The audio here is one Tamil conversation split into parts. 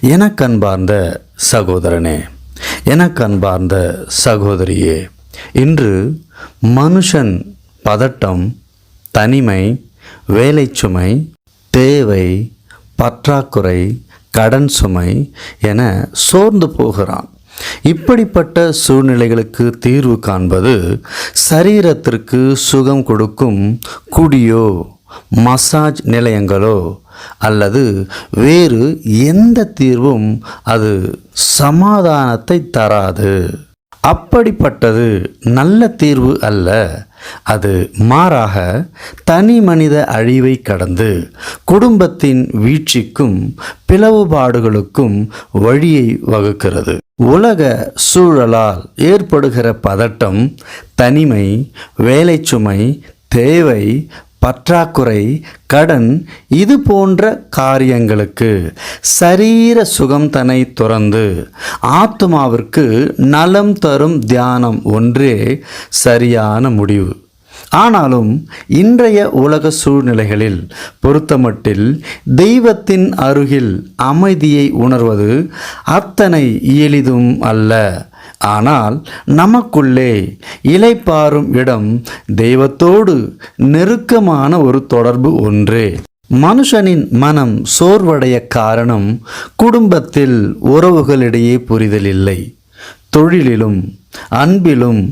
எனக்கன்பார்ந்த சகோதரனே எனக்கன்பார்ந்த சகோதரியே இன்று மனுஷன் பதட்டம் தனிமை வேலைச்சுமை தேவை பற்றாக்குறை கடன் சுமை என சோர்ந்து போகிறான். இப்படிப்பட்ட சூழ்நிலைகளுக்கு தீர்வு காண்பது சரீரத்திற்கு சுகம் கொடுக்கும் குடியோ மசாஜ் நிலையங்களோ அல்லது வேறு எந்த தீர்வும் அது சமாதானத்தை தராது. அப்படிப்பட்டது நல்ல தீர்வு அல்ல. அது மாறாக தனி மனித அழிவை கடந்து குடும்பத்தின் வீழ்ச்சிக்கும் பிளவுபாடுகளுக்கும் வழியை வகுக்கிறது. உலக சூழலால் ஏற்படுகிற பதட்டம் தனிமை வேலைச்சுமை தேவை பற்றாக்குறை கடன் இது போன்ற காரியங்களுக்கு சரீர சுகம் தன்னை துறந்து ஆத்மாவிற்கு நலம் தரும் தியானம் ஒன்றே சரியான முடிவு. ஆனாலும் இன்றைய உலக சூழ்நிலைகளில் பொறுத்தமட்டில் தெய்வத்தின் அருகில் அமைதியை உணர்வது அத்தனை எளிதும் அல்ல. ஆனால் நமக்குள்ளே இலைப்பாரும் இடம் தெய்வத்தோடு நெருக்கமான ஒரு தொடர்பு ஒன்றே. மனுஷனின் மனம் சோர்வடைய காரணம் குடும்பத்தில் உறவுகளிடையே புரிதல் இல்லை. தொழிலிலும் அன்பிலும்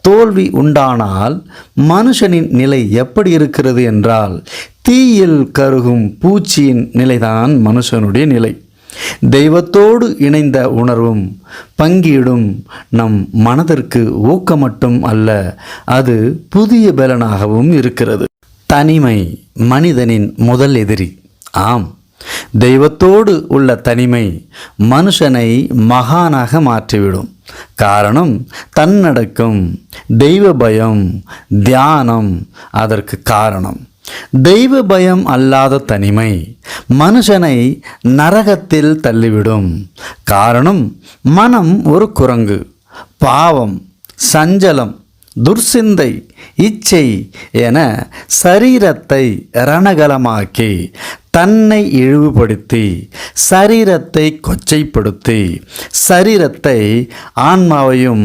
தோல்வி உண்டானால் மனுஷனின் நிலை எப்படி இருக்கிறது என்றால் தீயில் கருகும் பூச்சியின் நிலைதான் மனுஷனுடைய நிலை. தெய்வத்தோடு இணைந்த உணர்வும் பங்கீடும் நம் மனதிற்கு ஊக்கமட்டும் அல்ல அது புதிய பலனாகவும் இருக்கிறது. தனிமை மனிதனின் முதல் எதிரி. ஆம் தெய்வத்தோடு உள்ள தனிமை மனுஷனை மகானாக மாற்றிவிடும். காரணம் தன்னடக்கம் தெய்வ பயம் தியானம் அதற்கு காரணம். தெய்வ பயம் அல்லாத தனிமை மனுஷனை நரகத்தில் தள்ளிவிடும். காரணம் மனம் ஒரு குரங்கு. பாவம் சஞ்சலம் துர்சிந்தை இச்சை என சரீரத்தை ரணகலமாக்கி தன்னை இழிவுபடுத்தி சரீரத்தை கொச்சைப்படுத்தி சரீரத்தை ஆன்மாவையும்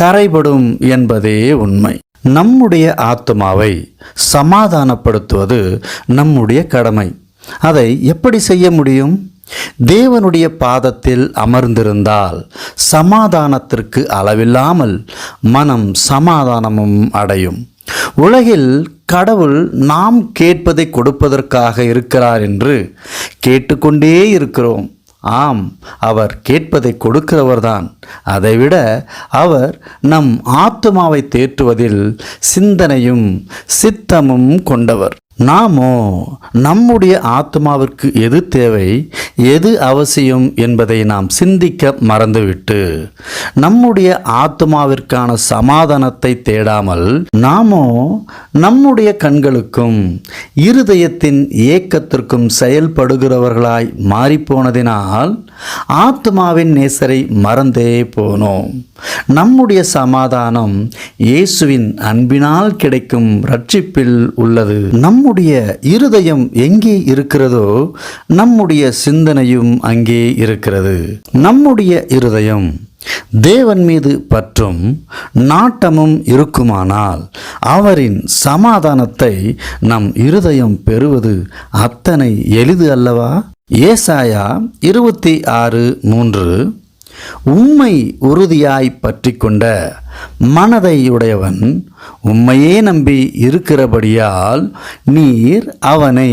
கரைபடும் என்பதே உண்மை. நம்முடைய ஆத்மாவை சமாதானப்படுத்துவது நம்முடைய கடமை. அதை எப்படி செய்ய முடியும்? தேவனுடைய பாதத்தில் அமர்ந்திருந்தால் சமாதானத்திற்கு அளவில்லாமல் மனம் சமாதானமும் அடையும். உலகில் கடவுள் நாம் கேட்பதை கொடுப்பதற்காக இருக்கிறார் என்று கேட்டுக்கொண்டே இருக்கிறோம். ஆம் அவர் கேட்பதை கொடுக்கிறவர்தான். அதைவிட அவர் நம் ஆத்மாவை தேற்றுவதில் சிந்தனையும் சித்தமும் கொண்டவர். நாமோ நம்முடைய ஆத்மாவிற்கு எது தேவை? எது அவசியம் என்பதை நாம் சிந்திக்க மறந்துவிட்டு நம்முடைய ஆத்மாவிற்கான சமாதானத்தை தேடாமல் நாமோ நம்முடைய கண்களுக்கும் இருதயத்தின் ஏக்கத்திற்கும் செயல்படுகிறவர்களாய் மாறிப்போனதினால் ஆத்மாவின் நேசரை மறந்தே போனோம். நம்முடைய சமாதானம் இயேசுவின் அன்பினால் கிடைக்கும் ரட்சிப்பில் உள்ளது. நம்முடைய இருதயம் எங்கே இருக்கிறதோ நம்முடைய சிந்தனையும் அங்கே இருக்கிறது. நம்முடைய இருதயம் தேவன் மீது பற்றும் நாட்டமும் இருக்குமானால் அவரின் சமாதானத்தை நம் இருதயம் பெறுவது அத்தனை எளிது அல்லவா? ஏசாயா இருபத்தி ஆறு மூன்று உம்மை உறுதியாய் பற்றி கொண்ட மனதையுடையவன் உம்மையே நம்பி இருக்கிறபடியால் நீர் அவனை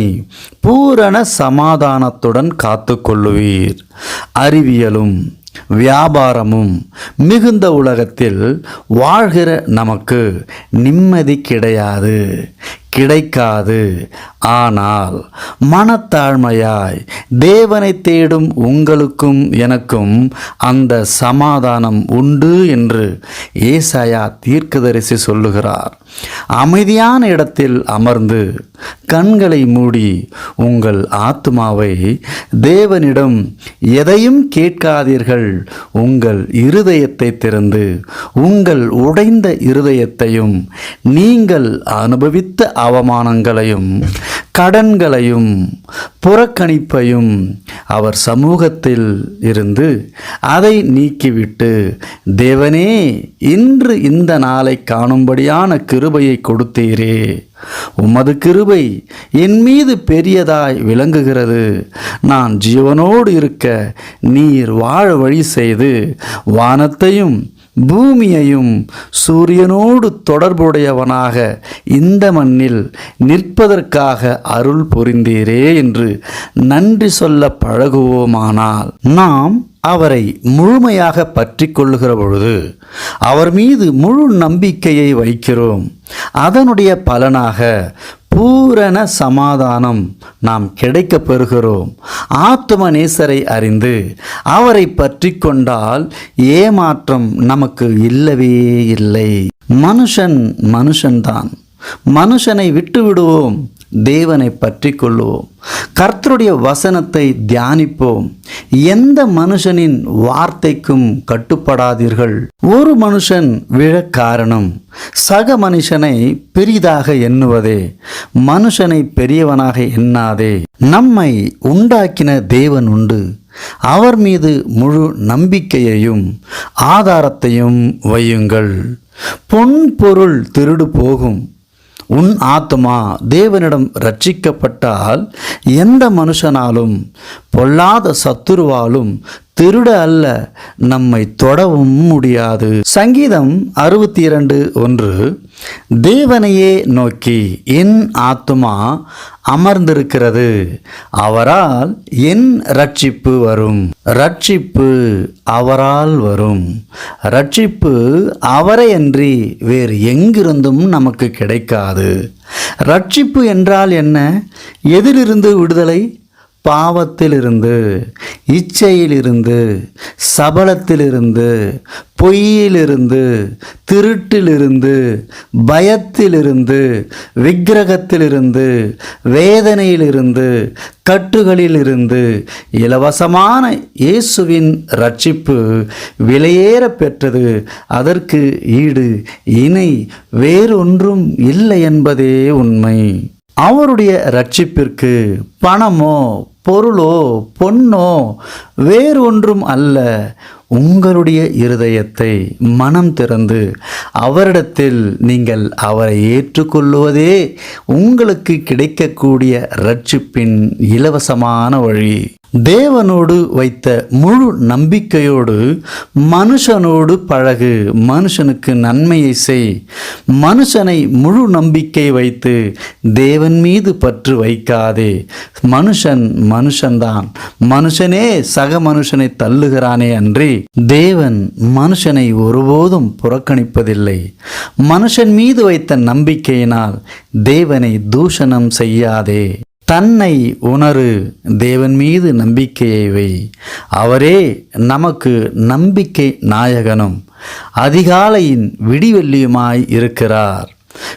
பூரண சமாதானத்துடன் காத்து கொள்ளுவீர் அறிவியலும் வியாபாரமும் மிகுந்த உலகத்தில் வாழ்கிற நமக்கு நிம்மதி கிடையாது. கிடைக்காது. ஆனால் மனத்தாழ்மையாய் தேவனை தேடும் உங்களுக்கும் எனக்கும் அந்த சமாதானம் உண்டு என்று ஏசாயா தீர்க்கதரிசி சொல்லுகிறார். அமைதியான இடத்தில் அமர்ந்து கண்களை மூடி உங்கள் ஆத்மாவை தேவனிடம் எதையும் கேட்காதீர்கள். உங்கள் இருதயத்தை திறந்து உங்கள் உடைந்த இருதயத்தையும் நீங்கள் அனுபவித்த அவமானங்களையும் கடன்களையும் புறக்கணிப்பையும் அவர் சமூகத்தில் இருந்து அதை நீக்கிவிட்டு தேவனே இன்று இந்த நாளை காணும்படியான கிருபையை கொடுத்தீரே. உமது கிருபை என் மீது பெரியதாய் விளங்குகிறது. நான் ஜீவனோடு இருக்க நீர் வாழ வழி செய்து வானத்தையும் பூமியையும் சூரியனோடு தொடர்புடையவனாக இந்த மண்ணில் நிற்பதற்காக அருள் புரிந்தீரே என்று நன்றி சொல்ல பழகுவோமானால் நாம் அவரை முழுமையாக பற்றி கொள்ளுகிற பொழுது அவர் மீது முழு நம்பிக்கையை வைக்கிறோம். அதனுடைய பலனாக பூரண சமாதானம் நாம் கிடைக்கப் பெறுகிறோம். ஆத்ம நேசரை அறிந்து அவரை பற்றி கொண்டால் ஏமாற்றம் நமக்கு இல்லவே இல்லை. மனுஷன் மனுஷன்தான். மனுஷனை விட்டு விடுவோம் தேவனை பற்றி கொள்ளுவோம் கர்த்தருடைய வசனத்தை தியானிப்போம். எந்த மனுஷனின் வார்த்தைக்கும் கட்டுப்படாதீர்கள். ஒரு மனுஷன் விழ காரணம் சக மனுஷனை பெரிதாக எண்ணுவதே. மனுஷனை பெரியவனாக எண்ணாதே. நம்மை உண்டாக்கின தேவன் உண்டு. அவர் மீது முழு நம்பிக்கையையும் ஆதாரத்தையும் வையுங்கள். பொன் பொருள் திருடு போகும். உன் ஆத்மா தேவனிடம் ரட்சிக்கப்பட்டால் எந்த மனுஷனாலும் பொல்லாத சத்துருவாலும் திருட அல்ல நம்மை தொடவும் முடியாது. சங்கீதம் அறுபத்தி இரண்டு ஒன்று. தேவனையே நோக்கி என் ஆத்துமா அமர்ந்திருக்கிறது. அவரால் என் ரட்சிப்பு வரும். ரட்சிப்பு அவரால் வரும். ரட்சிப்பு அவரையன்றி வேறு எங்கிருந்தும் நமக்கு கிடைக்காது. ரட்சிப்பு என்றால் என்ன? எதிலிருந்து விடுதலை? பாவத்திலிருந்து இச்சையிலிருந்து சபலத்திலிருந்து பொய்யிலிருந்து திருட்டிலிருந்து பயத்திலிருந்து விக்கிரகத்திலிருந்து வேதனையிலிருந்து கட்டுகளிலிருந்து இலவசமான இயேசுவின் ரட்சிப்பு விலையேற பெற்றது. அதற்கு ஈடு இணை வேறொன்றும் இல்லை என்பதே உண்மை. அவருடைய ரட்சிப்பிற்கு பணமோ பொருளோ பொன்னோ வேறு ஒன்றும் அல்ல. உங்களுடைய இருதயத்தை மனம் திறந்து அவரிடத்தில் நீங்கள் அவரை ஏற்றுக்கொள்வதே உங்களுக்கு கிடைக்கக்கூடிய ரட்சிப்பின் இலவசமான வழி. தேவனோடு வைத்த முழு நம்பிக்கையோடு மனுஷனோடு பழகு. மனுஷனுக்கு நன்மையை செய். மனுஷனை முழு நம்பிக்கை வைத்து தேவன் மீது பற்று வைக்காதே. மனுஷன் மனுஷன்தான். மனுஷனே சக மனுஷனை தள்ளுகிறானே அன்றி தேவன் மனுஷனை ஒருபோதும் புறக்கணிப்பதில்லை. மனுஷன் மீது வைத்த நம்பிக்கையினால் தேவனை தூஷணம் செய்யாதே. தன்னை உணரு தேவன் மீது நம்பிக்கையை வை. அவரே நமக்கு நம்பிக்கை நாயகனும் அதிகாலையின் விடிவெள்ளியுமாய் இருக்கிறார்.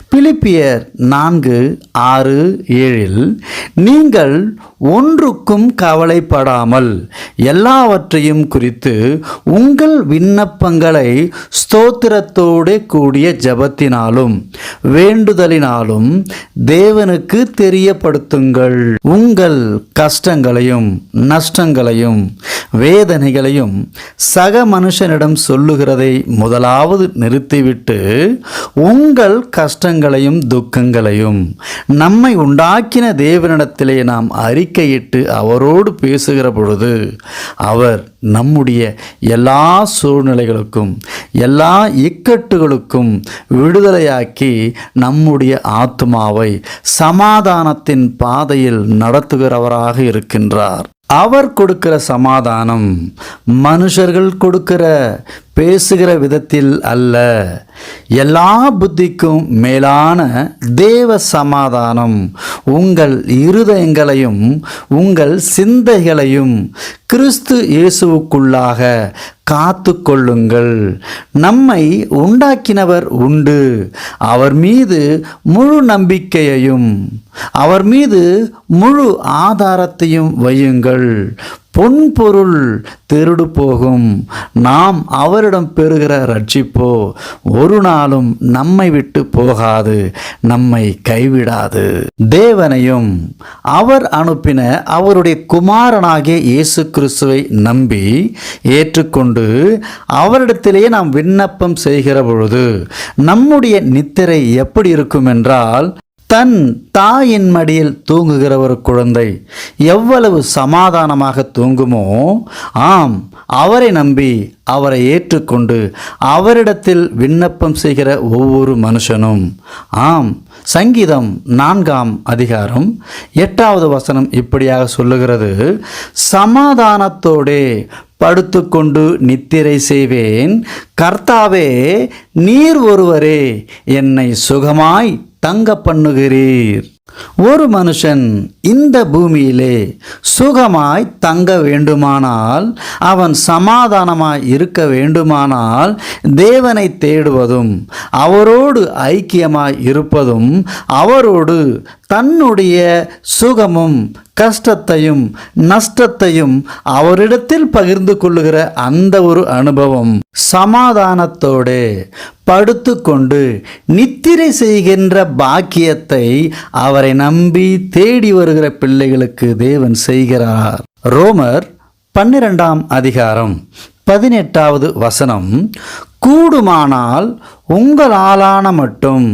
பிலிப்பியர் நான்கு ஆறு ஏழில் நீங்கள் ஒன்றுக்கும் கவலைப்படாமல் எல்லாவற்றையும் குறித்து உங்கள் விண்ணப்பங்களை ஸ்தோத்திரத்தோடு கூடிய ஜபத்தினாலும் வேண்டுதலினாலும் தேவனுக்கு தெரியப்படுத்துங்கள். உங்கள் கஷ்டங்களையும் நஷ்டங்களையும் வேதனைகளையும் சக மனுஷனிடம் சொல்லுகிறதை முதலாவது நிறுத்திவிட்டு உங்கள் கஷ்டங்களையும் துக்கங்களையும் நம்மை உண்டாக்கின தேவனிடத்திலே நாம் அறி அறிக்கையிட்டு அவரோடு பேசுகிற பொழுது அவர் நம்முடைய எல்லா சூழ்நிலைகளுக்கும் எல்லா இக்கட்டுகளுக்கும் விடுதலையாக்கி நம்முடைய ஆத்மாவை சமாதானத்தின் பாதையில் நடத்துகிறவராக இருக்கின்றார். அவர் கொடுக்கிற சமாதானம் மனுஷர்கள் கொடுக்கிற பேசுகிற விதத்தில் அல்ல. எல்லா புத்திக்கும் மேலான தேவ சமாதானம். உங்கள் இருதயங்களையும் உங்கள் சிந்தைகளையும் கிறிஸ்து இயேசுவுக்குள்ளாக காத்து கொள்ளுங்கள் நம்மை உண்டாக்கினவர் உண்டு. அவர் மீது முழு நம்பிக்கையையும் அவர் மீது முழு ஆதாரத்தையும் வையுங்கள். பொன்பொருள் திருடு போகும். நாம் அவரிடம் பெறுகிற ரட்சிப்போ ஒரு நாளும் நம்மை விட்டு போகாது நம்மை கைவிடாது. தேவனையும் அவர் அனுப்பின அவருடைய குமாரனாகிய இயேசு கிறிஸ்துவை நம்பி ஏற்றுக்கொண்டு அவரிடத்திலேயே நாம் விண்ணப்பம் செய்கிற பொழுது நம்முடைய நித்திரை எப்படி இருக்கும் என்றால் தன் தாயின் மடியில் தூங்குகிற ஒரு குழந்தை எவ்வளவு சமாதானமாக தூங்குமோ ஆம் அவரை நம்பி அவரை ஏற்றுக்கொண்டு அவரிடத்தில் விண்ணப்பம் செய்கிற ஒவ்வொரு மனுஷனும் ஆம் சங்கீதம் நான்காம் அதிகாரம் எட்டாவது வசனம் இப்படியாக சொல்லுகிறது சமாதானத்தோடே படுத்துக்கொண்டு நித்திரை செய்வேன். கர்த்தாவே நீர் ஒருவரே என்னை சுகமாய் தங்க பண்ணுகிறீர். ஒரு மனுஷன் இந்த பூமியிலே சுகமாய் தங்க வேண்டுமானால் அவன் சமாதானமாய் இருக்க வேண்டுமானால் தேவனை தேடுவதும் அவரோடு ஐக்கியமாய் இருப்பதும் அவரோடு தன்னுடைய சுகமும் கஷ்டத்தையும் நஷ்டத்தையும் அவரிடத்தில் பகிர்ந்து கொள்ளுகிற அந்த ஒரு அனுபவம் சமாதானத்தோடு படுத்துக்கொண்டு நித்திரை செய்கின்ற பாக்கியத்தை அவர் நம்பி தேடி வருகிற பிள்ளைகளுக்கு தேவன் செய்கிறார். ரோமர் பன்னிரெண்டாம் அதிகாரம் பதினெட்டாவது வசனம் கூடுமானால் உங்களாலான மட்டும்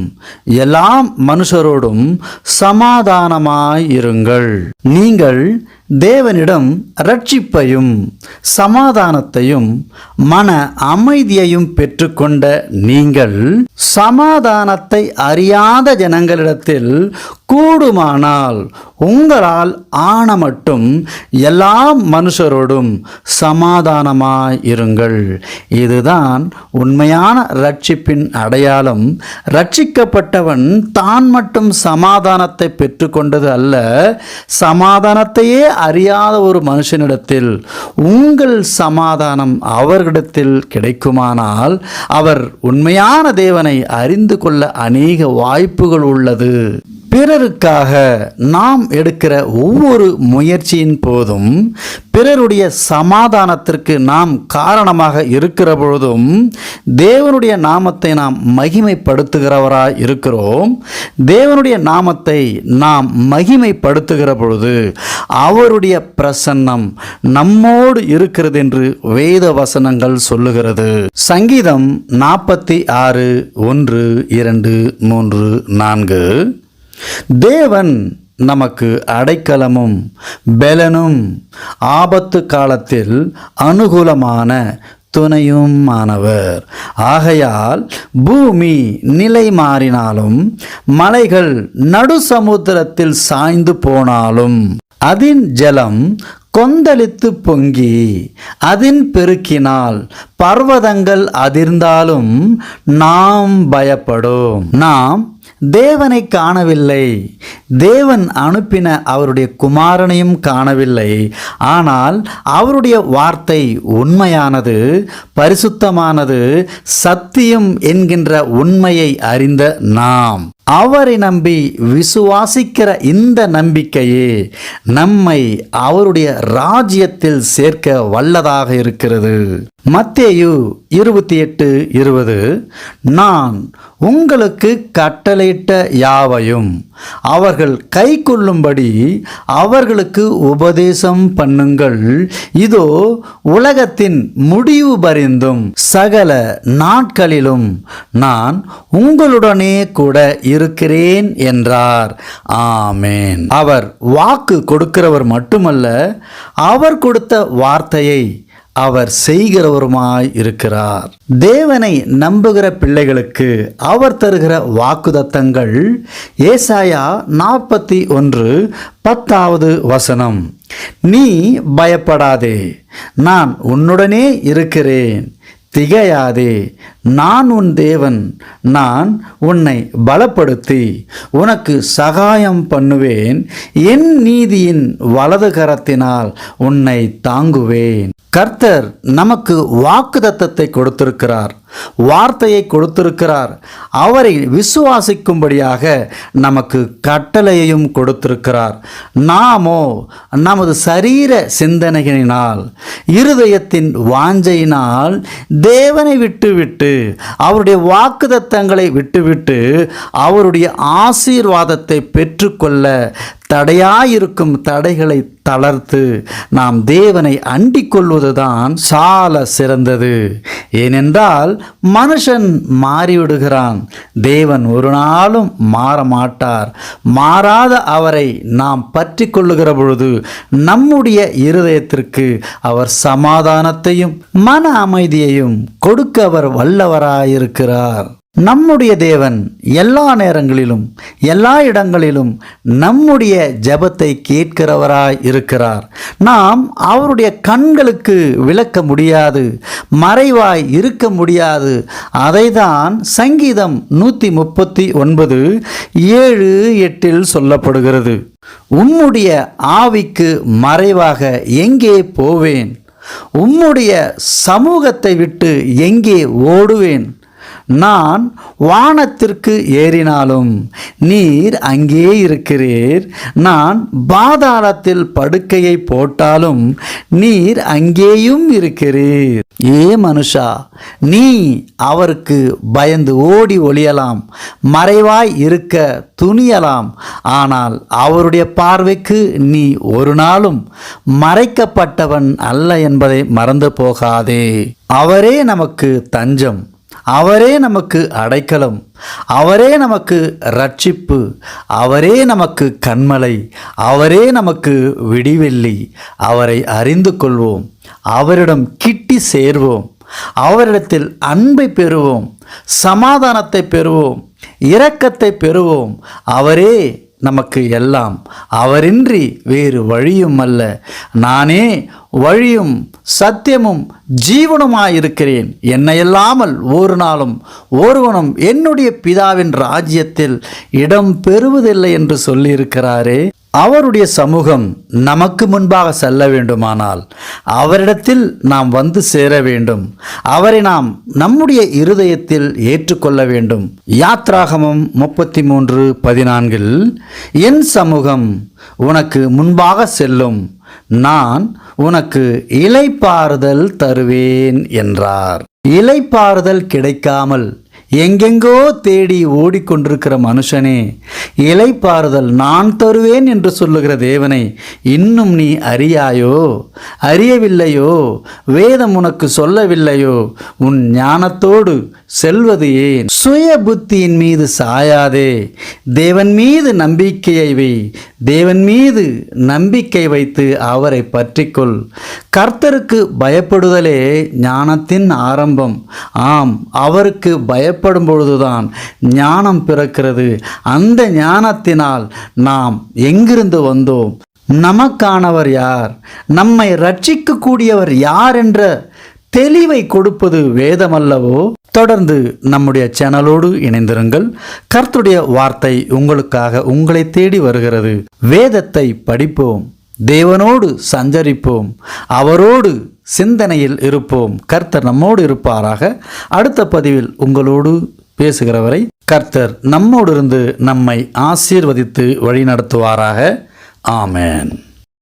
எல்லா மனுஷரோடும் சமாதானமாயிருங்கள் நீங்கள் தேவனிடம் ரட்சிப்பையும் சமாதானத்தையும் மன அமைதியையும் பெற்றுக்கொண்ட நீங்கள் சமாதானத்தை அறியாத ஜனங்களிடத்தில் கூடுமானால் உங்களால் ஆன மட்டும் எல்லா மனுஷரோடும் சமாதானமாய் இருங்கள். இதுதான் உண்மையான ரட்சிப்பின் அடையாளம் ரட்சிக்கப்பட்டவன் தான் மட்டும் சமாதானத்தை பெற்றுக்கொண்டது அல்ல சமாதானத்தையே அறியாத ஒரு மனுஷனிடத்தில் உங்கள் சமாதானம் அவர்களிடத்தில் கிடைக்குமானால் அவர் உண்மையான தேவனை அறிந்து கொள்ள அநேக வாய்ப்புகள் உள்ளது. பிறருக்காக நாம் எடுக்கிற ஒவ்வொரு முயற்சியின் போதும் பிறருடைய சமாதானத்திற்கு நாம் காரணமாக இருக்கிற பொழுதும் தேவனுடைய நாமத்தை நாம் மகிமைப்படுத்துகிறவராய் இருக்கிறோம். தேவனுடைய நாமத்தை நாம் மகிமைப்படுத்துகிற பொழுது அவருடைய பிரசன்னம் நம்மோடு இருக்கிறது என்று வேத வசனங்கள் சொல்லுகிறது. சங்கீதம் நாற்பத்தி ஆறு ஒன்று இரண்டு மூன்று நான்கு. தேவன் நமக்கு அடைக்கலமும் பெலனும் ஆபத்து காலத்தில் அனுகூலமான துணையும் மாணவர் ஆகையால் பூமி நிலை மாறினாலும் மலைகள் நடு சமுத்திரத்தில் சாய்ந்து போனாலும் அதன் ஜலம் கொந்தளித்து பொங்கி அதன் பெருக்கினால் பர்வதங்கள் அதிர்ந்தாலும் நாம் பயப்படும். நாம் தேவனை காணவில்லை. தேவன் அனுப்பின அவருடைய குமாரனையும் காணவில்லை. ஆனால் அவருடைய வார்த்தை உண்மையானது பரிசுத்தமானது சத்தியம் என்கின்ற உண்மையை அறிந்த நாம். அவரை நம்பி விசுவாசிக்கிற இந்த நம்பிக்கையே நம்மை அவருடைய ராஜ்யத்தில் சேர்க்க வல்லதாக இருக்கிறது. மத்தேயு இருபத்தி எட்டு இருபது நான் உங்களுக்கு கட்டளையிட்ட யாவையும் அவர்கள் கை கொள்ளும்படி அவர்களுக்கு உபதேசம் பண்ணுங்கள். இதோ உலகத்தின் முடிவு பரிந்தும் சகல நாட்களிலும் நான் உங்களுடனே கூட இருக்கிறேன் என்றார். ஆமேன். அவர் வாக்கு கொடுக்கிறவர் மட்டுமல்ல அவர் கொடுத்த வார்த்தையை அவர் செய்கிறவருமாய் இருக்கிறார். தேவனை நம்புகிற பிள்ளைகளுக்கு அவர் தருகிற வாக்குதத்தங்கள் ஏசாயா நாற்பத்தி ஒன்று பத்தாவது வசனம். நீ பயப்படாதே நான் உன்னுடனே இருக்கிறேன். திகையாதே நான் உன் தேவன் நான் உன்னை பலப்படுத்தி உனக்கு சகாயம் பண்ணுவேன். என் நீதியின் வலது கரத்தினால் உன்னை தாங்குவேன். கர்த்தர் நமக்கு வாக்குதத்தத்தை கொடுத்திருக்கிறார் வார்த்தையை கொடுத்திருக்கிறார். அவரை விசுவாசிக்கும்படியாக நமக்கு கட்டளையையும் கொடுத்திருக்கிறார். நாமோ நமது சரீர சிந்தனைகளினால் இருதயத்தின் வாஞ்சையினால் தேவனை விட்டுவிட்டு அவருடைய வாக்குதத்தங்களை விட்டுவிட்டு அவருடைய ஆசீர்வாதத்தை பெற்றுக்கொள்ள தடையாயிருக்கும் தடைகளை தளர்த்து நாம் தேவனை அண்டிக் கொள்வதுதான் சால சிறந்தது. ஏனென்றால் மனுஷன் மாறிவிடுகிறான். தேவன் ஒரு நாளும் மாற மாட்டார் மாறாத அவரை நாம் பற்றி கொள்ளுகிற பொழுது நம்முடைய இருதயத்திற்கு அவர் சமாதானத்தையும் மன அமைதியையும் கொடுக்க அவர் வல்லவராயிருக்கிறார். நம்முடைய தேவன் எல்லா நேரங்களிலும் எல்லா இடங்களிலும் நம்முடைய ஜெபத்தை கேட்கிறவராய் இருக்கிறார். நாம் அவருடைய கண்களுக்கு விளக்க முடியாது மறைவாய் இருக்க முடியாது. அதைதான் சங்கீதம் நூற்றி முப்பத்தி ஒன்பது ஏழு எட்டில் சொல்லப்படுகிறது. உம்முடைய ஆவிக்கு மறைவாக எங்கே போவேன்? உம்முடைய சமூகத்தை விட்டு எங்கே ஓடுவேன்? நான் வானத்திற்கு ஏறினாலும் நீர் அங்கே இருக்கிறீர். நான் பாதாளத்தில் படுக்கையை போட்டாலும் நீர் அங்கேயும் இருக்கிறீர். ஏ மனுஷா நீ அவருக்கு பயந்து ஓடி ஒளியலாம். மறைவாய் இருக்க துணியலாம். ஆனால் அவருடைய பார்வைக்கு நீ ஒரு நாளும் மறைக்கப்பட்டவன் அல்ல என்பதை மறந்து போகாதே. அவரே நமக்கு தஞ்சம். அவரே நமக்கு அடைக்கலம். அவரே நமக்கு ரட்சிப்பு. அவரே நமக்கு கண்மலை. அவரே நமக்கு விடிவெள்ளி. அவரை அறிந்து கொள்வோம். அவரிடம் கிட்டி சேர்வோம். அவரிடத்தில் அன்பை பெறுவோம். சமாதானத்தை பெறுவோம். இரக்கத்தை பெறுவோம். அவரே நமக்கு எல்லாம். அவரின்றி வேறு வழியும் அல்ல நானே வழியும் சத்தியமும் ஜீவனுமாயிருக்கிறேன். என்னையல்லாமல் ஒரு நாளும் ஒருவனும் என்னுடைய பிதாவின் ராஜ்யத்தில் இடம் பெறுவதில்லை என்று சொல்லியிருக்கிறாரே. அவருடைய சமூகம் நமக்கு முன்பாக செல்ல வேண்டுமானால் அவரிடத்தில் நாம் வந்து சேர வேண்டும். அவரை நாம் நம்முடைய இருதயத்தில் ஏற்றுக்கொள்ள வேண்டும். யாத்ராகமம் முப்பத்தி மூன்று பதினான்கில் என் சமூகம் உனக்கு முன்பாக செல்லும். நான் உனக்கு இலைப்பாறுதல் தருவேன் என்றார். இலைப்பாறுதல் கிடைக்காமல் எங்கெங்கோ தேடி ஓடிக்கொண்டிருக்கிற மனுஷனே இலைப்பாறுதல் நான் தருவேன் என்று சொல்லுகிற தேவனை இன்னும் நீ அறியாயோ? அறியவில்லையோ? வேதம் உனக்கு சொல்லவில்லையோ? உன் ஞானத்தோடு செல்வது ஏன்? சுய புத்தியின் மீது சாயாதே. தேவன் மீது நம்பிக்கையை வை. தேவன் மீது நம்பிக்கை வைத்து அவரை பற்றிக்கொள். கர்த்தருக்கு பயப்படுதலே ஞானத்தின் ஆரம்பம். ஆம் அவருக்கு பயப்ப ஏற்படும் பொழுதுதான் ஞானம் பிறக்கிறது. அந்த ஞானத்தினால் நாம் எங்கிருந்து வந்தோம்? நமக்கானவர் யார்? நம்மை ரட்சிக்கக்கூடியவர் யார் என்ற தெளிவை கொடுப்பது வேதமல்லவோ? தொடர்ந்து நம்முடைய சேனலோடு இணைந்திருங்கள். கர்த்துடைய வார்த்தை உங்களுக்காக உங்களை தேடி வருகிறது. வேதத்தை படிப்போம். தேவனோடு சஞ்சரிப்போம். அவரோடு சிந்தனையில் இருப்போம். கர்த்தர் நம்மோடு இருப்பாராக. அடுத்த பதிவில் உங்களோடு பேசுகிறவரை கர்த்தர் நம்மோடு இருந்து நம்மை ஆசீர்வதித்து வழிநடத்துவாராக. ஆமேன்.